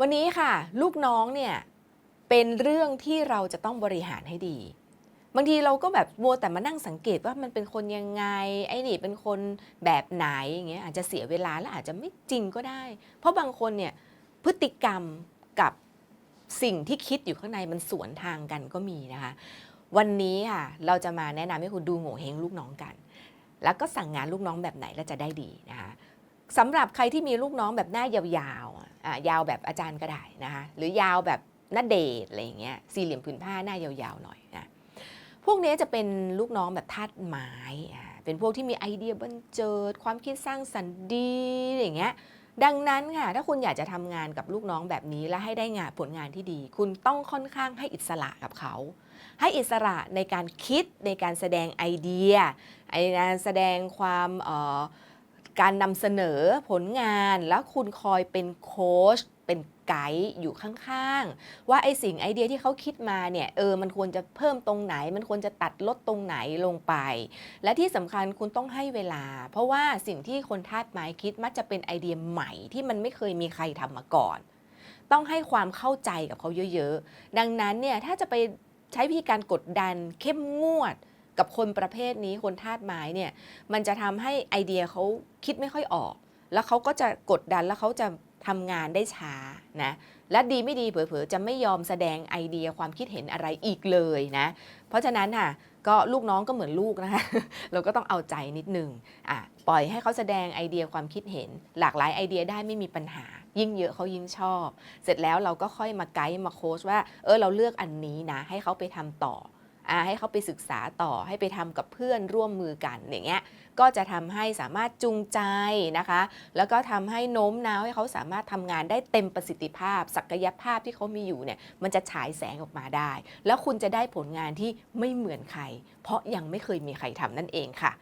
วันนี้ค่ะ ลูกน้องเนี่ยเป็นเรื่องที่เราจะต้องบริหารให้ดี บางทีเราก็แบบวัวแต่มานั่งสังเกตว่ามันเป็นคนยังไง ไอ้นี่เป็นคนแบบไหนอย่างเงี้ยอาจจะเสียเวลาและอาจจะไม่จริงก็ได้ เพราะบางคนเนี่ยพฤติกรรมกับสิ่งที่คิดอยู่ข้างในมันสวนทางกันก็มีนะคะ วันนี้ค่ะเราจะมาแนะนำให้คุณดูโง่เฮงลูกน้องกัน แล้วก็สั่งงานลูกน้องแบบไหนแล้วจะได้ดีนะคะสำหรับใครที่มีลูกน้องแบบหน้ายาว ยาวแบบอาจารย์ก็ได้นะคะหรือยาวแบบน้าเดทอะไรอย่างเงี้ยสี่เหลี่ยมผืนผ้าหน้ายาวๆหน่อยนะพวกนี้จะเป็นลูกน้องแบบธาตุไม้อะเป็นพวกที่มีไอเดียบันเจิด ความคิดสร้างสรรค์ดีอย่างเงี้ยดังนั้นค่ะถ้าคุณอยากจะทำงานกับลูกน้องแบบนี้และให้ได้งานผลงานที่ดี คุณต้องค่อนข้างให้อิสระกับเขา ให้อิสระในการคิดในการแสดงไอเดียในการแสดงความเอ่อ การนำเสนอผลงานแล้วคุณคอยเป็นโค้ชเป็นไกด์อยู่ข้างๆ ว่าไอสิ่งไอเดียที่เขาคิดมาเนี่ยเออมันควรจะเพิ่มตรงไหน มันควรจะตัดลดตรงไหนลงไป และที่สำคัญคุณต้องให้เวลา เพราะว่าสิ่งที่คนธาตุไม้คิดมักจะเป็นไอเดียใหม่ที่มันไม่เคยมีใครทำมาก่อน ต้องให้ความเข้าใจกับเขาเยอะๆ ดังนั้นเนี่ยถ้าจะไปใช้วิธีการกดดันเข้มงวด กับคนประเภทนี้คนธาตุไม้เนี่ยมันจะทำให้ไอเดียเขาคิดไม่ค่อยออก แล้วเขาก็จะกดดันแล้วเขาจะทำงานได้ช้านะและดีไม่ดีเผลอๆจะไม่ยอมแสดงไอเดียความคิดเห็นอะไรอีกเลยนะ เพราะฉะนั้นค่ะก็ลูกน้องก็เหมือนลูกนะคะเราก็ต้องเอาใจนิดนึงอะปล่อยให้เขาแสดงไอเดียความคิดเห็น หลากหลายไอเดียได้ไม่มีปัญหา ยิ่งเยอะเขายิ่งชอบ เสร็จแล้วเราก็ค่อยมาไกด์มาโค้ชว่าเออเราเลือกอันนี้นะให้เขาไปทำต่อ ให้เขาไปศึกษาต่อให้ไปทำกับเพื่อนร่วมมือกันอย่างเงี้ยก็จะทำให้สามารถจูงใจนะคะ แล้วก็ทำให้โน้มน้าวให้เขาสามารถทำงานได้เต็มประสิทธิภาพ ศักยภาพที่เขามีอยู่เนี่ยมันจะฉายแสงออกมาได้ แล้วคุณจะได้ผลงานที่ไม่เหมือนใคร เพราะยังไม่เคยมีใครทำนั่นเองค่ะ